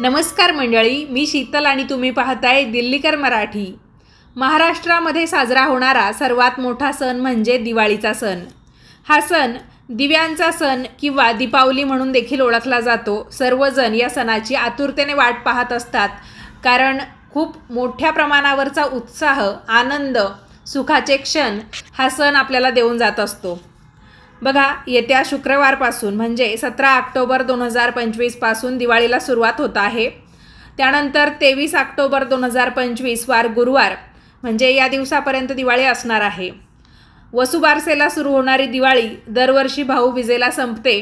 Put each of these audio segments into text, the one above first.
नमस्कार मंडळी मी शीतल आणि तुम्ही पाहताय दिल्लीकर मराठी. महाराष्ट्रामध्ये साजरा होणारा सर्वात मोठा सण म्हणजे दिवाळीचा सण. हा सण दिव्यांचा सण किंवा दीपावली म्हणून देखील ओळखला जातो. सर्वजण या सणाची आतुरतेने वाट पाहत असतात. कारण खूप मोठ्या प्रमाणावरचा उत्साह आनंद सुखाचे क्षण हा सण आपल्याला देऊन जात असतो. बघा येत्या शुक्रवारपासून म्हणजे सतरा ऑक्टोबर दोन हजार पंचवीसपासून दिवाळीला सुरुवात होत आहे. त्यानंतर तेवीस ऑक्टोबर दोन हजार पंचवीस वार गुरुवार म्हणजे या दिवसापर्यंत दिवाळी असणार आहे. वसुबारसेला सुरू होणारी दिवाळी दरवर्षी भाऊबीजेला संपते.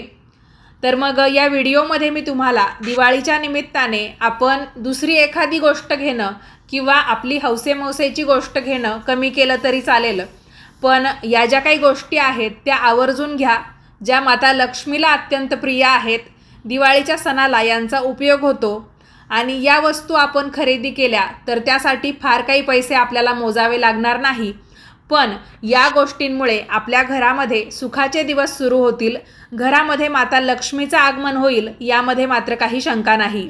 तर मग या व्हिडिओमध्ये मी तुम्हाला दिवाळीच्या निमित्ताने आपण दुसरी एखादी गोष्ट घेणं किंवा आपली हौसेमौसेची गोष्ट घेणं कमी केलं तरी चालेल. पण या ज्या काही गोष्टी आहेत त्या आवर्जून घ्या. ज्या माता लक्ष्मीला अत्यंत प्रिय आहेत दिवाळीच्या सणाला यांचा उपयोग होतो. आणि या वस्तू आपण खरेदी केल्या तर त्यासाठी फार काही पैसे आपल्याला मोजावे लागणार नाही. पण या गोष्टींमुळे आपल्या घरामध्ये सुखाचे दिवस सुरू होतील. घरामध्ये माता लक्ष्मीचं आगमन होईल यामध्ये मात्र काही शंका नाही.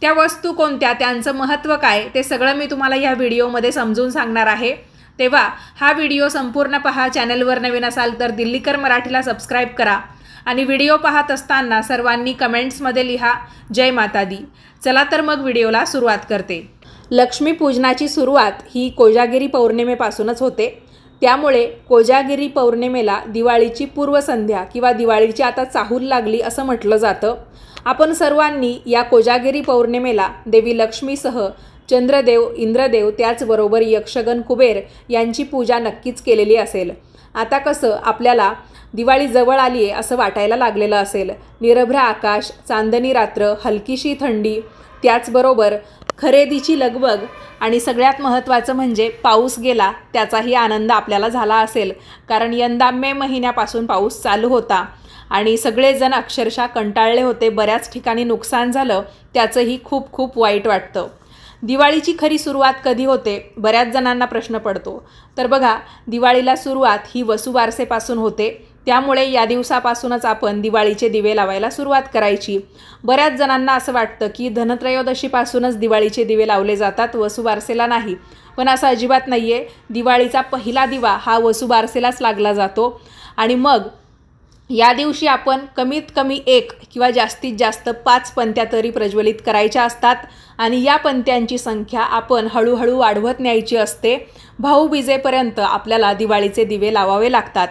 त्या वस्तू कोणत्या त्यांचं महत्त्व काय ते सगळं मी तुम्हाला या व्हिडिओमध्ये समजून सांगणार आहे. तेव्हा हा व्हिडिओ संपूर्ण पहा चॅनलवर नवीन असाल तर दिल्लीकर मराठीला सबस्क्राईब करा आणि व्हिडिओ पाहत असताना सर्वांनी कमेंट्समध्ये लिहा जय माता दी चला तर मग व्हिडिओला सुरुवात करते. लक्ष्मीपूजनाची सुरुवात ही कोजागिरी पौर्णिमेपासूनच होते. त्यामुळे कोजागिरी पौर्णिमेला दिवाळीची पूर्वसंध्या किंवा दिवाळीची आता चाहूल लागली असं म्हटलं जातं. आपण सर्वांनी या कोजागिरी पौर्णिमेला देवी लक्ष्मीसह चंद्रदेव इंद्रदेव त्याचबरोबर यक्षगण कुबेर यांची पूजा नक्कीच केलेली असेल. आता कसं आपल्याला दिवाळी जवळ आली आहे असं वाटायला लागलेलं असेल. निरभ्र आकाश चांदणी रात्र हलकीशी थंडी त्याचबरोबर खरेदीची लगबग आणि सगळ्यात महत्त्वाचं म्हणजे पाऊस गेला त्याचाही आनंद आपल्याला झाला असेल. कारण यंदा मे महिन्यापासून पाऊस चालू होता आणि सगळेजण अक्षरशः कंटाळले होते. बऱ्याच ठिकाणी नुकसान झालं त्याचंही खूप खूप वाईट वाटतं. दिवाळीची खरी सुरुवात कधी होते? बऱ्याच जणांना प्रश्न पडतो. तर बघा दिवाळीला सुरुवात ही वसुबारसेपासून होते. त्यामुळे या दिवसापासूनच आपण दिवाळीचे दिवे लावायला सुरुवात करायची. बऱ्याच जणांना असं वाटतं की धनत्रयोदशीपासूनच दिवाळीचे दिवे लावले जातात वसुबारसेला नाही. पण असं अजिबात नाही आहे दिवाळीचा पहिला दिवा हा वसुबारसेलाच लागला जातो. आणि मग या दिवशी आपण कमीत कमी एक किंवा जास्तीत जास्त पाच पंत्या तरी प्रज्वलित करायच्या असतात आणि या पंत्यांची संख्या आपण हळूहळू वाढवत न्यायची असते. भाऊबीजेपर्यंत आपल्याला दिवाळीचे दिवे लावावे लागतात.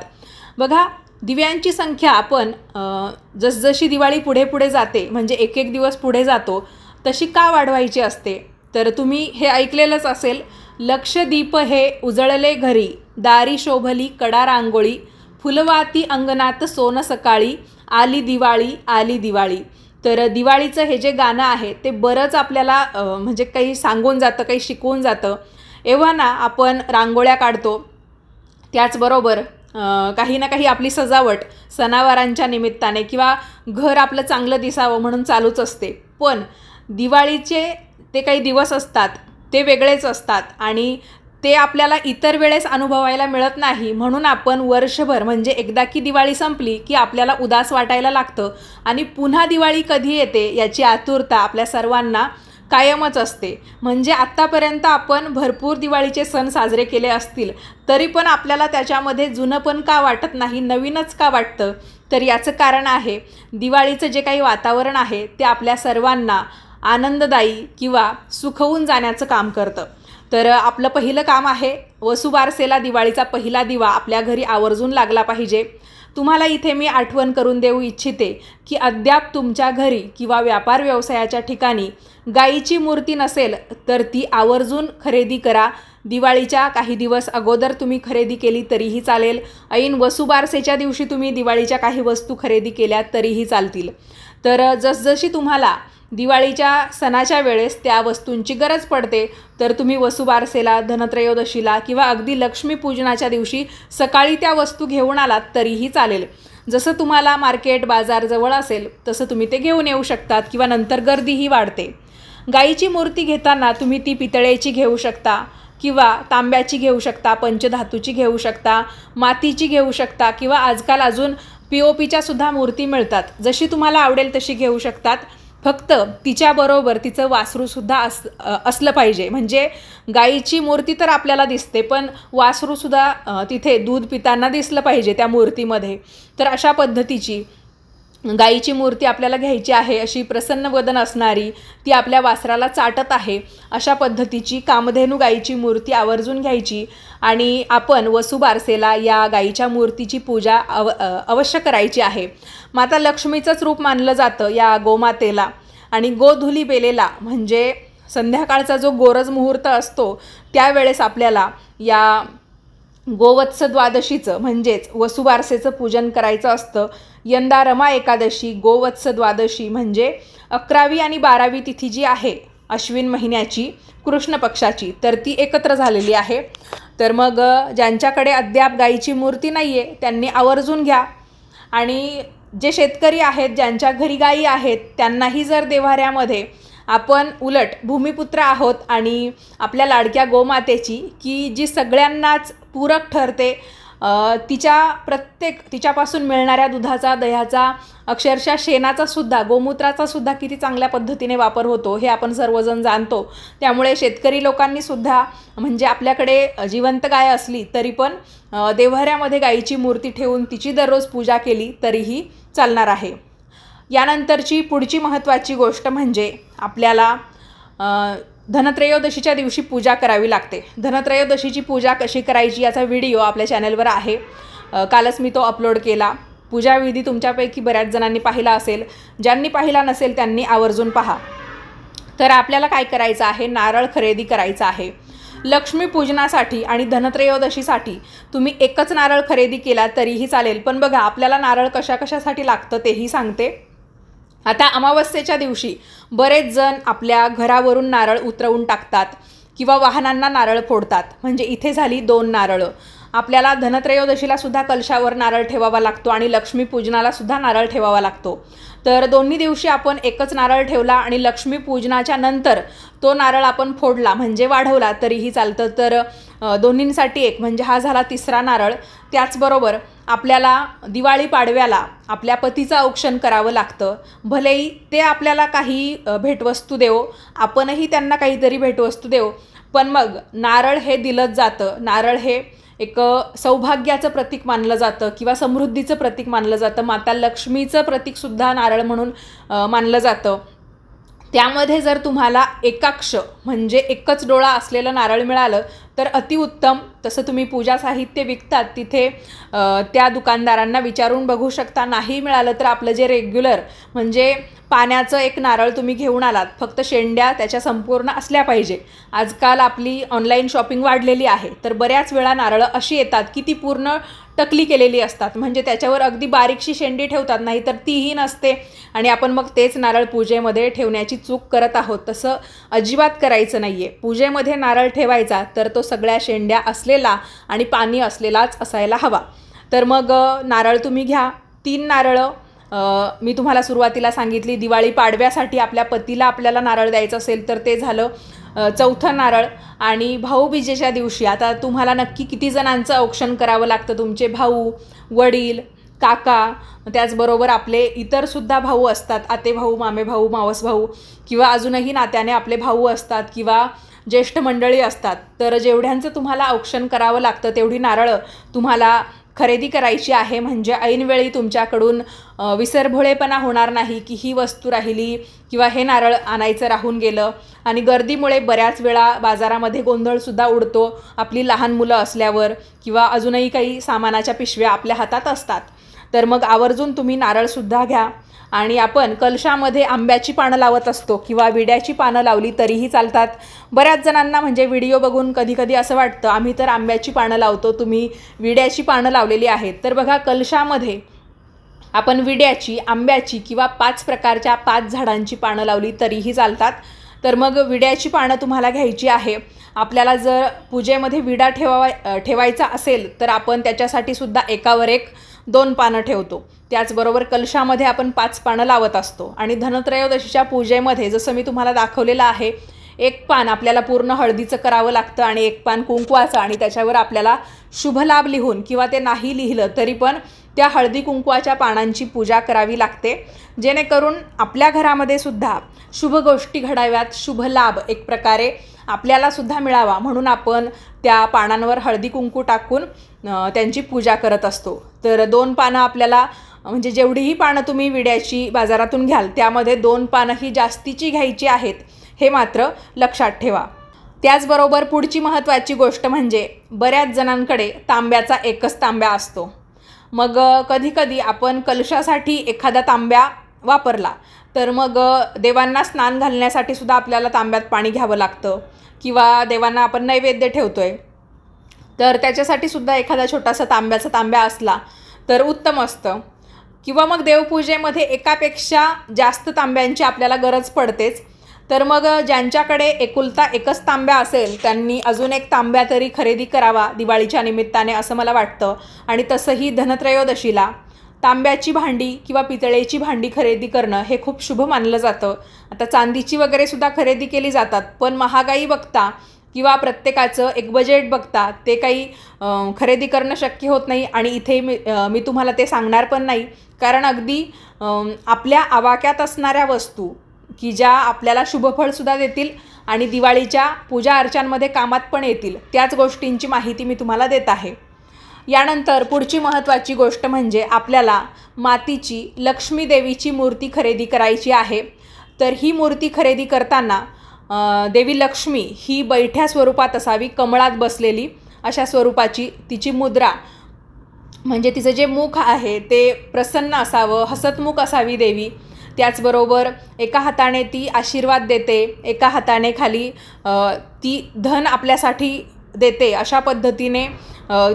बघा दिव्यांची संख्या आपण जसजशी दिवाळी पुढे पुढे जाते म्हणजे एक एक दिवस पुढे जातो तशी का वाढवायची असते? तर तुम्ही हे ऐकलेलंच असेल लक्षदीप हे उजळले घरी दारी शोभली कडा रांगोळी फुलवाती अंगणात सोन सकाळी आली दिवाळी आली दिवाळी. तर दिवाळीचं हे जे गाणं आहे ते बरंच आपल्याला म्हणजे काही सांगून जातं काही शिकवून जातं. एव्हा ना आपण रांगोळ्या काढतो. त्याचबरोबर काही ना काही आपली सजावट सणावारांच्या निमित्ताने किंवा घर आपलं चांगलं दिसावं म्हणून चालूच असते. पण दिवाळीचे ते काही दिवस असतात ते वेगळेच असतात. आणि ते आपल्याला इतर वेळेस अनुभवायला मिळत नाही. म्हणून आपण वर्षभर म्हणजे एकदा की दिवाळी संपली की आपल्याला उदास वाटायला लागतं आणि पुन्हा दिवाळी कधी येते याची आतुरता आपल्या सर्वांना कायमच असते. म्हणजे आत्तापर्यंत आपण भरपूर दिवाळीचे सण साजरे केले असतील तरी पण आपल्याला त्याच्यामध्ये जुनं पण का वाटत नाही नवीनच का वाटतं? तर याचं कारण आहे दिवाळीचं जे काही वातावरण आहे ते आपल्या सर्वांना आनंददायी किंवा सुखवून जाण्याचं काम करतं. तर आपलं पहिलं काम आहे वसुबारसेला दिवाळीचा पहिला दिवा आपल्या घरी आवर्जून लागला पाहिजे. तुम्हाला इथे मी आठवण करून देऊ इच्छिते की अद्याप तुमच्या घरी किंवा व्यापार व्यवसायाच्या ठिकाणी गाईची मूर्ती नसेल तर ती आवर्जून खरेदी करा. दिवाळीच्या काही दिवस अगोदर तुम्ही खरेदी केली तरीही चालेल. ऐन वसुबारसेच्या दिवशी तुम्ही दिवाळीच्या काही वस्तू खरेदी केल्या तरीही चालतील. तर जसजशी तुम्हाला दिवाळीच्या सणाच्या वेळेस त्या वस्तूंची गरज पडते. तर तुम्ही वसुबारसेला धनत्रयोदशीला किंवा अगदी लक्ष्मीपूजनाच्या दिवशी सकाळी त्या वस्तू घेऊन आलात तरीही चालेल. जसं तुम्हाला मार्केट बाजार जवळ असेल तसं तुम्ही ते घेऊन येऊ शकतात किंवा नंतर गर्दीही वाढते. गाईची मूर्ती घेताना तुम्ही ती पितळेची घेऊ शकता किंवा तांब्याची घेऊ शकता पंचधातूची घेऊ शकता मातीची घेऊ शकता किंवा आजकाल अजून पी ओ पीच्या सुद्धा मूर्ती मिळतात. जशी तुम्हाला आवडेल तशी घेऊ शकतात. फक्त तिच्याबरोबर तिचं वासरूसुद्धा अस असलं पाहिजे. म्हणजे गाईची मूर्ती तर आपल्याला दिसते पण वासरूसुद्धा तिथे दूध पिताना दिसलं पाहिजे त्या मूर्तीमध्ये. तर अशा पद्धतीची. गाईची मूर्ती आपल्याला घ्यायची आहे अशी प्रसन्न वदन असणारी ती आपल्या वासराला चाटत आहे. अशा पद्धतीची कामधेनू गाईची मूर्ती आवर्जून घ्यायची आणि आपण वसुबारसेला या गाईच्या मूर्तीची पूजा अव अवश्य करायची आहे. माता लक्ष्मीचंच रूप मानलं जातं या गोमातेला आणि गोधुली बेलेला म्हणजे संध्याकाळचा जो गोरज मुहूर्त असतो त्यावेळेस आपल्याला या गोवत्स द्वादशीचं म्हणजेच वसुबारसेचं पूजन करायचं असतं. यंदा रमा एकादशी गोवत्स द्वादशी म्हणजे अकरावी आणि बारावी तिथी जी आहे अश्विन महिन्याची कृष्ण पक्षाची तर ती एकत्र झालेली आहे. तर मग ज्यांच्याकडे अद्याप गाईची मूर्ती नाही आहे त्यांनी आवर्जून घ्या. आणि जे शेतकरी आहेत ज्यांच्या घरी गायी आहेत त्यांनाही जर देवाऱ्यामध्ये आपण उलट भूमिपुत्र आहोत आणि आपल्या लाडक्या गोमातेची की जी सगळ्यांनाच पूरक ठरते तिच्या प्रत्येक तिच्यापासून मिळणाऱ्या दुधाचा दह्याचा अक्षरशः शेणाचा सुद्धा गोमूत्राचा सुद्धा किती चांगल्या पद्धतीने वापर होतो हे आपण सर्वजण जाणतो. त्यामुळे शेतकरी लोकांनी सुद्धा म्हणजे आपल्याकडे जिवंत गाय असली तरी पण देवहऱ्यामध्ये देव्हाऱ्यामध्ये गाईची मूर्ती ठेवून तिची दररोज पूजा केली तरीही चालणार आहे. यानंतरची पुढची महत्त्वाची गोष्ट म्हणजे आपल्याला धनत्रयोदशीच्या दिवशी पूजा करावी लागते. धनत्रयोदशीची पूजा कशी करायची याचा व्हिडिओ आपल्या चॅनलवर आहे. कालच मी तो अपलोड केला. पूजाविधी तुमच्यापैकी बऱ्याच जणांनी पाहिला असेल. ज्यांनी पाहिला नसेल त्यांनी आवर्जून पहा. तर आपल्याला काय करायचं आहे? नारळ खरेदी करायचा आहे. लक्ष्मीपूजनासाठी आणि धनत्रयोदशीसाठी तुम्ही एकच नारळ खरेदी केला तरीही चालेल. पण बघा आपल्याला नारळ कशा कशासाठी लागतं तेही सांगते. आता अमावस्येच्या दिवशी बरेच जण आपल्या घरावरून नारळ उतरवून टाकतात किंवा वाहनांना नारळ फोडतात. म्हणजे इथे झाली दोन नारळं. आपल्याला धनत्रयोदशीला सुद्धा कलशावर नारळ ठेवावा लागतो आणि लक्ष्मीपूजनाला सुद्धा नारळ ठेवावा लागतो. तर दोन्ही दिवशी आपण एकच नारळ ठेवला आणि लक्ष्मीपूजनाच्या नंतर तो नारळ आपण फोडला म्हणजे वाढवला तरीही चालतं. तर दोन्हींसाठी एक म्हणजे हा झाला तिसरा नारळ. त्याचबरोबर आपल्याला दिवाळी पाडव्याला आपल्या पतीचं औक्षण करावं लागतं. भलेही ते आपल्याला काही भेटवस्तू देव आपणही त्यांना काहीतरी भेटवस्तू देव पण मग नारळ हे दिलंच जातं. नारळ हे एक सौभाग्याचं प्रतीक मानलं जातं किंवा समृद्धीचं प्रतीक मानलं जातं. माता लक्ष्मीचं प्रतीकसुद्धा नारळ म्हणून मानलं जातं. त्यामध्ये जर तुम्हाला एकाक्ष म्हणजे एकच डोळा असलेलं नारळ मिळालं तर अतिउत्तम तसं तुम्ही पूजा साहित्य विकतात तिथे त्या दुकानदारांना विचारून बघू शकता. नाही मिळालं तर आपलं जे रेग्युलर म्हणजे पाण्याचं एक नारळ तुम्ही घेऊन आलात फक्त शेंड्या त्याच्या संपूर्ण असल्या पाहिजे. आजकाल आपली ऑनलाईन शॉपिंग वाढलेली आहे. तर बऱ्याच वेळा नारळं अशी येतात की ती पूर्ण टकली केलेली असतात. म्हणजे त्याच्यावर अगदी बारीकशी शेंडी ठेवतात नाही तर तीही नसते. आणि आपण मग तेच नारळ पूजेमध्ये ठेवण्याची चूक करत आहोत. तसं अजिबात करायचं नाही आहे पूजेमध्ये नारळ ठेवायचा तर तो सगळ्या शेंड्या असलेला आणि पाणी असलेलाच असायला हवा. तर मग नारळ तुम्ही घ्या. तीन नारळं मी तुम्हाला सुरुवातीला सांगितली दिवाळी पाडव्यासाठी आपल्या पतीला आपल्याला नारळ द्यायचं असेल तर ते झालं चौथं नारळ. आणि भाऊबीजेच्या दिवशी आता तुम्हाला नक्की किती जणांचं औक्षण करावं लागतं तुमचे भाऊ वडील काका त्याचबरोबर आपले इतरसुद्धा भाऊ असतात आते भाऊ मामे भाऊ मावस भाऊ किंवा अजूनही नात्याने आपले भाऊ असतात किंवा ज्येष्ठ मंडळी असतात. तर जेवढ्यांचं तुम्हाला औक्षण करावं लागतं तेवढी नारळं तुम्हाला खरेदी करायची आहे. म्हणजे ऐनवेळी तुमच्याकडून विसरभोळेपणा होणार नाही की ही वस्तू राहिली किंवा हे नारळ आणायचं राहून गेलं आणि गर्दीमुळे बऱ्याच वेळा बाजारामध्ये गोंधळसुद्धा उडतो. आपली लहान मुलं असल्यावर किंवा अजूनही काही सामानाच्या पिशव्या आपल्या हातात असतात. तर मग आवर्जून तुम्ही नारळसुद्धा घ्या. आणि आपण कलशामध्ये आंब्याची पानं लावत असतो किंवा विड्याची पानं लावली तरीही चालतात. बऱ्याच जणांना म्हणजे व्हिडिओ बघून कधीकधी असं वाटतं आम्ही तर आंब्याची पानं लावतो तुम्ही विड्याची पानं लावलेली आहेत. तर बघा कलशामध्ये आपण विड्याची आंब्याची किंवा पाच प्रकारच्या पाच झाडांची पानं लावली तरीही चालतात. तर मग विड्याची पानं तुम्हाला घ्यायची आहे. आपल्याला जर पूजेमध्ये विडा ठेवावा ठेवायचा असेल तर आपण त्याच्यासाठी सुद्धा एकावर एक दोन पानं ठेवतो. त्याचबरोबर कलशामध्ये आपण पाच पानं लावत असतो. आणि धनत्रयोदशीच्या पूजेमध्ये जसं मी तुम्हाला दाखवलेलं आहे एक पान आपल्याला पूर्ण हळदीचं करावं लागतं आणि एक पान कुंकवाचं आणि त्याच्यावर आपल्याला शुभलाभ लिहून किंवा ते नाही लिहिलं तरी पण त्या हळदी कुंकवाच्या पानांची पूजा करावी लागते. जेणेकरून आपल्या घरामध्ये सुद्धा शुभ गोष्टी घडाव्यात शुभ लाभ एक प्रकारे आपल्याला सुद्धा मिळावा. म्हणून आपण त्या पानांवर हळदी कुंकू टाकून त्यांची पूजा करत असतो. तर दोन पानं आपल्याला म्हणजे जेवढीही पानं तुम्ही विड्याची बाजारातून घ्याल त्यामध्ये दोन पानं ही जास्तीची घ्यायची आहेत हे मात्र लक्षात ठेवा. त्याचबरोबर पुढची महत्त्वाची गोष्ट म्हणजे बऱ्याच जणांकडे तांब्याचा एकच तांब्या असतो. मग कधीकधी आपण कलशासाठी एखादा तांब्या वापरला तर मग देवांना स्नान घालण्यासाठी सुद्धा आपल्याला तांब्यात पाणी घ्यावं लागतं किंवा देवांना आपण नैवेद्य ठेवतो आहे तर त्याच्यासाठी सुद्धा एखादा छोटासा तांब्याचा तांब्या असला तर उत्तम असतं. किंवा मग देवपूजेमध्ये एकापेक्षा जास्त तांब्यांची आपल्याला गरज पडतेच. तर मग ज्यांच्याकडे एकुलता एकच तांब्या असेल त्यांनी अजून एक तांब्या तरी खरेदी करावा दिवाळीच्या निमित्ताने असं मला वाटतं. आणि तसंही धनत्रयोदशीला तांब्याची भांडी किंवा पितळेची भांडी खरेदी करणं हे खूप शुभ मानलं जातं. आता चांदीची वगैरे सुद्धा खरेदी केली जातात पण महागाई बघता किंवा प्रत्येकाचं एक बजेट बघता ते काही खरेदी करणं शक्य होत नाही आणि इथे मी मी तुम्हाला ते सांगणार पण नाही. कारण अगदी आपल्या आवाक्यात असणाऱ्या वस्तू की ज्या आपल्याला शुभफळसुद्धा देतील आणि दिवाळीच्या पूजा अर्चांमध्ये कामात पण येतील त्याच गोष्टींची माहिती मी तुम्हाला देत आहे. यानंतर पुढची महत्त्वाची गोष्ट म्हणजे आपल्याला मातीची लक्ष्मी देवीची मूर्ती खरेदी करायची आहे. तर ही मूर्ती खरेदी करताना देवी लक्ष्मी ही बैठ्या स्वरूपात असावी कमळात बसलेली अशा स्वरूपाची तिची मुद्रा. म्हणजे तिचं जे मुख आहे ते प्रसन्न असावं हसतमुख असावी देवी. त्याचबरोबर एका हाताने ती आशीर्वाद देते एका हाताने खाली ती धन आपल्यासाठी देते. अशा पद्धतीने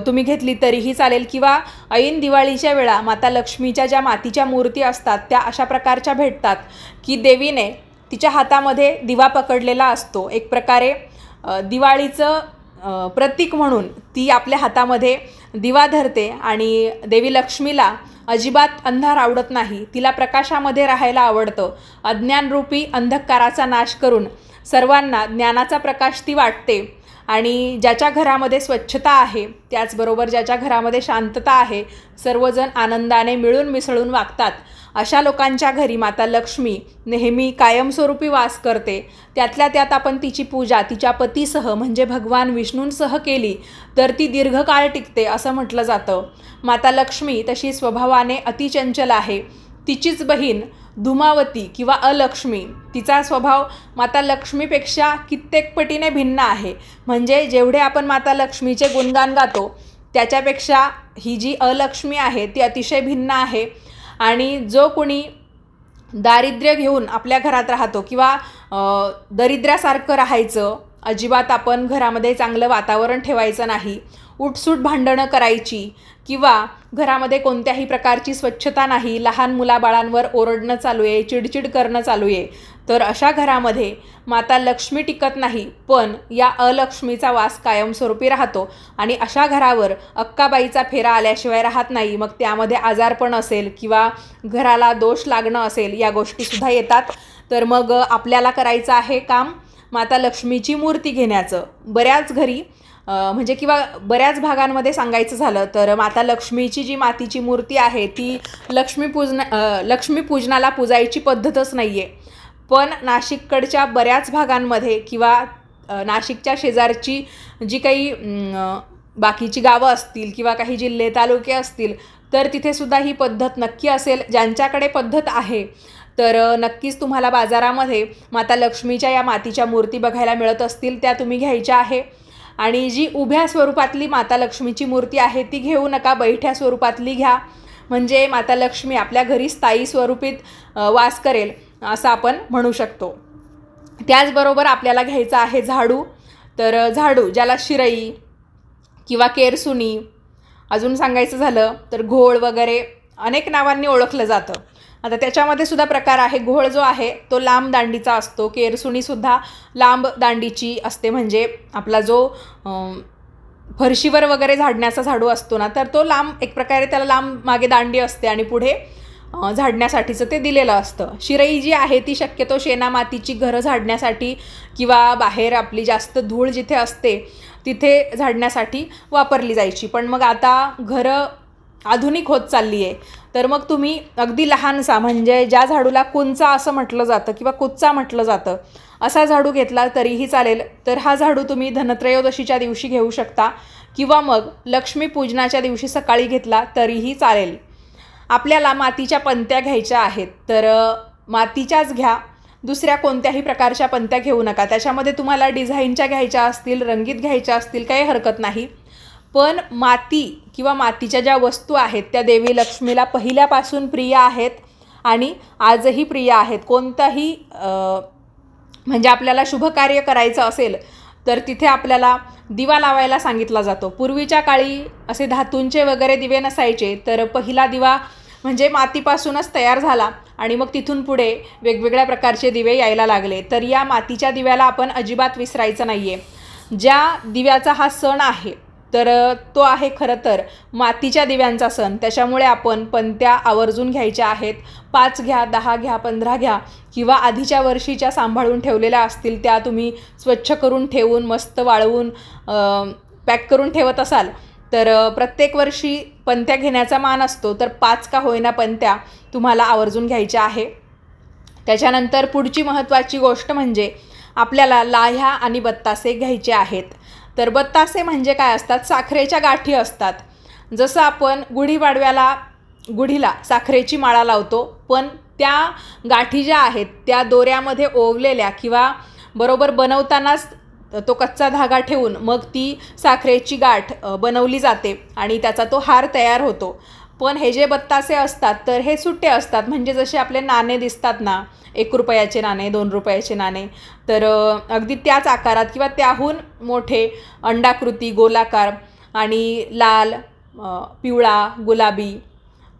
तुम्ही घेतली तरीही चालेल. किंवा ऐन दिवाळीच्या वेळा माता लक्ष्मीच्या ज्या मातीच्या मूर्ती असतात त्या अशा प्रकारच्या भेटतात की देवीने तिच्या हातामध्ये दिवा पकडलेला असतो. एक प्रकारे दिवाळीचं प्रतीक म्हणून ती आपल्या हातामध्ये दिवा धरते आणि देवी लक्ष्मीला अजिबात अंधार आवडत नाही. तिला प्रकाशामध्ये राहायला आवडतं. अज्ञानरूपी अंधकाराचा नाश करून सर्वांना ज्ञानाचा प्रकाश ती वाटते. आणि ज्याच्या घरामध्ये स्वच्छता आहे त्याचबरोबर ज्याच्या घरामध्ये शांतता आहे सर्वजण आनंदाने मिळून मिसळून वागतात. अशा लोकांच्या घरी माता लक्ष्मी नेहमी कायमस्वरूपी वास करते. त्यातल्या त्यात आपण तिची पूजा तिच्या पतीसह म्हणजे भगवान विष्णूंसह केली तर ती दीर्घकाळ टिकते असं म्हटलं जातं. माता लक्ष्मी तशी स्वभावाने अतिचंचल आहे. तिचीच बहीण धुमावती किंवा अलक्ष्मी तिचा स्वभाव माता लक्ष्मीपेक्षा कित्येक पटीने भिन्न आहे. म्हणजे जेवढे आपण माता लक्ष्मीचे गुणगान गातो त्याच्यापेक्षा ही जी अलक्ष्मी आहे ती अतिशय भिन्न आहे. आणि जो कोणी दारिद्र्य घेऊन आपल्या घरात राहतो किंवा दरिद्र्यासारखं राहायचं अजिबात आपण घरामध्ये चांगलं वातावरण ठेवायचं नाही उठसूट भांडणं करायची किंवा घरामध्ये कोणत्याही प्रकारची स्वच्छता नाही लहान मुलाबाळांवर ओरडणं चालू आहे चिडचिड करणं चालू आहे तर अशा घरामध्ये माता लक्ष्मी टिकत नाही पण या अलक्ष्मीचा वास कायमस्वरूपी राहतो आणि अशा घरावर अक्काबाईचा फेरा आल्याशिवाय राहत नाही. मग त्यामध्ये आजारपण असेल किंवा घराला दोष लागणं असेल या गोष्टीसुद्धा येतात. तर मग आपल्याला करायचं आहे काम माता लक्ष्मीची मूर्ती घेण्याचं. बऱ्याच घरी म्हणजे किंवा बऱ्याच भागांमध्ये सांगायचं झालं तर माता लक्ष्मीची जी मातीची मूर्ती आहे ती लक्ष्मी लक्ष्मीपूजनाला लक्ष्मी पूजनाला पूजायची पद्धतच नाही आहे पण नाशिककडच्या बऱ्याच भागांमध्ये किंवा नाशिकच्या शेजारची जी काही बाकीची गावं असतील किंवा काही जिल्हे तालुके असतील तर तिथेसुद्धा ही पद्धत नक्की असेल ज्यांच्याकडे पद्धत आहे. तर नक्कीच तुम्हाला बाजारामध्ये माता लक्ष्मीच्या या मातीच्या मूर्ती बघायला मिळत असतील त्या तुम्ही घ्यायच्या आहे. आणि जी उभ्या स्वरूपातली माता लक्ष्मीची मूर्ती आहे ती घेऊ नका बैठ्या स्वरूपातली घ्या. म्हणजे माता लक्ष्मी आपल्या घरी स्थायी स्वरूपीत वास करेल असं आपण म्हणू शकतो. त्याचबरोबर आपल्याला घ्यायचं आहे झाडू. तर झाडू ज्याला शिरई किंवा केरसुनी अजून सांगायचं झालं तर घोळ वगैरे अनेक नावांनी ओळखलं जातं. आता त्याच्यामध्ये सुद्धा प्रकार आहे. घोळ जो आहे तो लांब दांडीचा असतो. केरसुणीसुद्धा लांब दांडीची असते. म्हणजे आपला जो फरशीवर वगैरे झाडण्याचा झाडू असतो ना तर तो लांब एक प्रकारे त्याला लांब मागे दांडी असते आणि पुढे झाडण्यासाठीचं ते दिलेलं असतं. शिरई जी आहे ती शक्यतो शेणा मातीची घरं झाडण्यासाठी किंवा बाहेर आपली जास्त धूळ जिथे असते तिथे झाडण्यासाठी वापरली जायची. पण मग आता घरं आधुनिक होत चालली आहे तर मग तुम्ही अगदी लहानसा म्हणजे ज्या झाडूला कुंचा असं म्हटलं जातं किंवा कुच्चा म्हटलं जातं असा झाडू घेतला तरीही चालेल. तर हा झाडू तुम्ही धनत्रयोदशीच्या दिवशी घेऊ शकता किंवा मग लक्ष्मीपूजनाच्या दिवशी सकाळी घेतला तरीही चालेल. आपल्याला मातीच्या पंत्या घ्यायच्या आहेत. तर मातीच्याच घ्या. दुसऱ्या कोणत्याही प्रकारच्या पंत्या घेऊ नका. त्याच्यामध्ये तुम्हाला डिझाईनच्या घ्यायच्या असतील रंगीत घ्यायच्या असतील काही हरकत नाही. पण माती किंवा मातीच्या ज्या वस्तू आहेत त्या देवी लक्ष्मीला पहिल्यापासून प्रिय आहेत आणि आजही प्रिय आहेत. कोणताही म्हणजे आपल्याला शुभकार्य करायचं असेल तर तिथे आपल्याला दिवा लावायला सांगितला जातो. पूर्वीच्या काळी असे धातूंचे वगैरे दिवे नसायचे तर पहिला दिवा म्हणजे मातीपासूनच तयार झाला आणि मग तिथून पुढे वेगवेगळ्या प्रकारचे दिवे यायला लागले. तर या मातीच्या दिव्याला आपण अजिबात विसरायचं नाही आहे ज्या दिव्याचा हा सण आहे तर तो आहे खरं तर मातीच्या दिव्यांचा सण. त्याच्यामुळे आपण पंत्या आवर्जून घ्यायच्या आहेत. पाच घ्या दहा घ्या पंधरा घ्या किंवा आधीच्या वर्षीच्या सांभाळून ठेवलेल्या असतील त्या तुम्ही स्वच्छ करून ठेवून मस्त वाळवून पॅक करून ठेवत असाल तर प्रत्येक वर्षी पंत्या घेण्याचा मान असतो. तर पाच का होईना पंत्या तुम्हाला आवर्जून घ्यायच्या आहे. त्याच्यानंतर पुढची महत्त्वाची गोष्ट म्हणजे आपल्याला लाह्या आणि बत्तासे घ्यायचे आहेत. तर बत्तासे म्हणजे काय असतात? साखरेच्या गाठी असतात. जसं आपण गुढीपाडव्याला गुढीला साखरेची माळा लावतो पण त्या गाठी ज्या आहेत त्या दोऱ्यामध्ये ओवलेल्या किंवा बरोबर बनवतानाच तो कच्चा धागा ठेवून मग ती साखरेची गाठ बनवली जाते आणि त्याचा तो हार तयार होतो. पण हे जे बत्तासे असतात तर हे सुट्टे असतात. म्हणजे जसे आपले नाणे दिसतात ना एक रुपयाचे नाणे दोन रुपयाचे नाणे तर अगदी त्याच आकारात किंवा त्याहून मोठे अंडाकृती गोलाकार आणि लाल पिवळा गुलाबी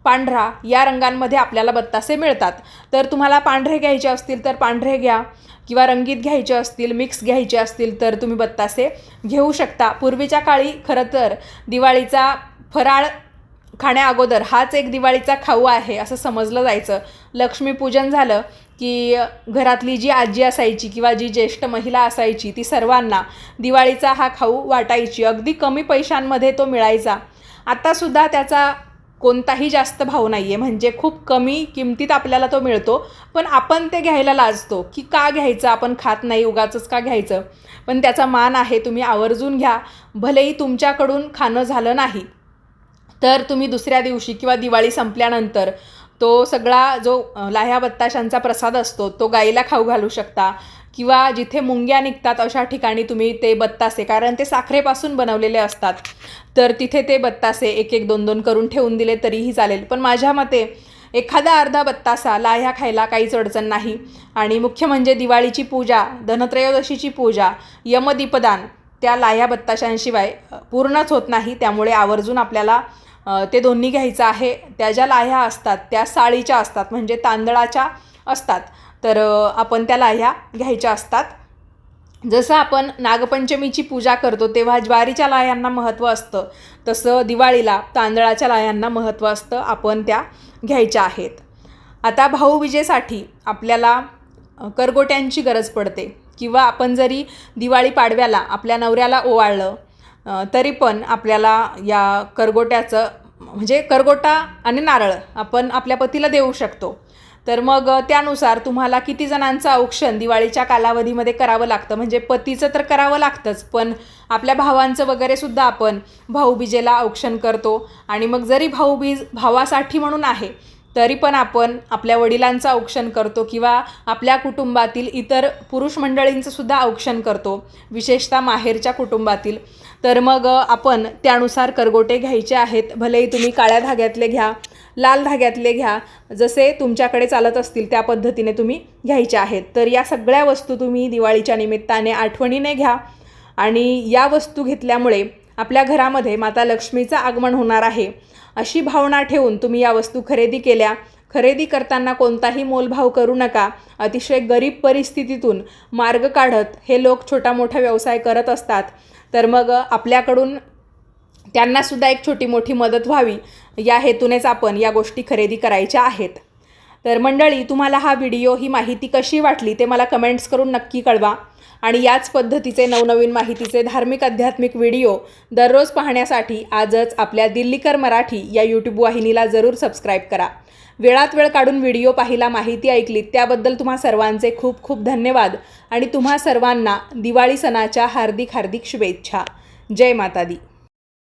पांढरा या रंगांमध्ये आपल्याला बत्तासे मिळतात. तर तुम्हाला पांढरे घ्यायचे असतील तर पांढरे घ्या किंवा रंगीत घ्यायचे असतील मिक्स घ्यायचे असतील तर तुम्ही बत्तासे घेऊ शकता. पूर्वीच्या काळी खरं तर दिवाळीचा फराळ खाण्याअगोदर हाच एक दिवाळीचा खाऊ आहे असं समजलं जायचं. लक्ष्मीपूजन झालं की घरातली जी आजी असायची किंवा जी ज्येष्ठ महिला असायची ती सर्वांना दिवाळीचा हा खाऊ वाटायची. अगदी कमी पैशांमध्ये तो मिळायचा. आत्तासुद्धा त्याचा कोणताही जास्त भाव नाही आहे म्हणजे खूप कमी किमतीत आपल्याला तो मिळतो. पण आपण ते घ्यायला लाजतो की का घ्यायचं? आपण खात नाही उगाचंच का घ्यायचं? पण त्याचा मान आहे तुम्ही आवर्जून घ्या. भलेही तुमच्याकडून खाणं झालं नाही तर तुम्ही दुसऱ्या दिवशी किंवा दिवाळी संपल्यानंतर तो सगळा जो लाह्या बत्ताशांचा प्रसाद असतो तो गाईला खाऊ घालू शकता. किंवा जिथे मुंग्या निघतात अशा ठिकाणी तुम्ही ते बत्तासे कारण ते साखरेपासून बनवलेले असतात. तर तिथे ते बत्तासे एक एक दोन दोन करून ठेवून दिले तरीही चालेल. पण माझ्या मते एखादा अर्धा बत्तासा लाह्या खायला काहीच अडचण नाही. आणि मुख्य म्हणजे दिवाळीची पूजा धनत्रयोदशीची पूजा यमदीपदान त्या लाह्या बत्ताशांशिवाय पूर्णच होत नाही. त्यामुळे आवर्जून आपल्याला ते दोन्ही घ्यायचं आहे. त्या ज्या लाह्या असतात त्या साळीच्या असतात म्हणजे तांदळाच्या असतात. तर आपण त्या लाह्या घ्यायच्या असतात. जसं आपण नागपंचमीची पूजा करतो तेव्हा ज्वारीच्या लाह्यांना महत्त्व असतं. तसं दिवाळीला तांदळाच्या लाह्यांना महत्त्व असतं आपण त्या घ्यायच्या आहेत. आता भाऊबीजेसाठी आपल्याला करगोट्यांची गरज पडते. किंवा आपण जरी दिवाळी पाडव्याला आपल्या नवऱ्याला ओवाळलं तरी पण आपल्याला या करगोट्याचं म्हणजे करगोटा आणि नारळ आपण आपल्या पतीला देऊ शकतो. तर मग त्यानुसार तुम्हाला किती जणांचं औक्षण दिवाळीच्या कालावधीमध्ये करावं लागतं? म्हणजे पतीचं तर करावं लागतंच पण आपल्या भावांचं वगैरे सुद्धा आपण भाऊबीजेला औक्षण करतो. आणि मग जरी भाऊबीज भावासाठी म्हणून आहे तरी पण आपण आपल्या वडिलांचं औक्षण करतो किंवा आपल्या कुटुंबातील इतर पुरुष मंडळींचं सुद्धा औक्षण करतो विशेषतः माहेरच्या कुटुंबातील. तर मग आपण त्यानुसार करगोटे घ्यायचे आहेत. भलेही तुम्ही काळ्या धाग्यातले घ्या लाल धाग्यातले घ्या जसे तुमच्याकडे चालत असतील त्या पद्धतीने तुम्ही घ्यायचे आहेत. तर या सगळ्या वस्तू तुम्ही दिवाळीच्या निमित्ताने आठवणीने घ्या आणि या वस्तू घेतल्यामुळे आपल्या घरामध्ये माता लक्ष्मीचं आगमन होणार आहे. अशी भावना ठेवून तुम्ही या वस्तू खरेदी केल्या. खरेदी करताना कोणताही मोलभाव करू नका. अतिशय गरीब परिस्थितीतून मार्ग काढत हे लोक छोटा मोठा व्यवसाय करत असतात. तर मग आपल्याकडून त्यांनासुद्धा एक छोटी मोठी मदत व्हावी. या हेतूनेच आपण या गोष्टी खरेदी करायच्या आहेत. तर मंडळी तुम्हाला हा व्हिडिओ ही माहिती कशी वाटली ते मला कमेंट्स करून नक्की कळवा. आणि याच पद्धतीचे नवनवीन माहितीचे धार्मिक आध्यात्मिक व्हिडिओ दररोज पाहण्यासाठी आजच आपल्या दिल्लीकर मराठी या यूट्यूब वाहिनीला जरूर सबस्क्राईब करा. वेळात वेळ काढून व्हिडिओ पाहिला माहिती ऐकलीत त्याबद्दल तुम्हा सर्वांचे खूप खूप धन्यवाद आणि तुम्हा सर्वांना दिवाळी सणाच्या हार्दिक हार्दिक शुभेच्छा. जय माता दी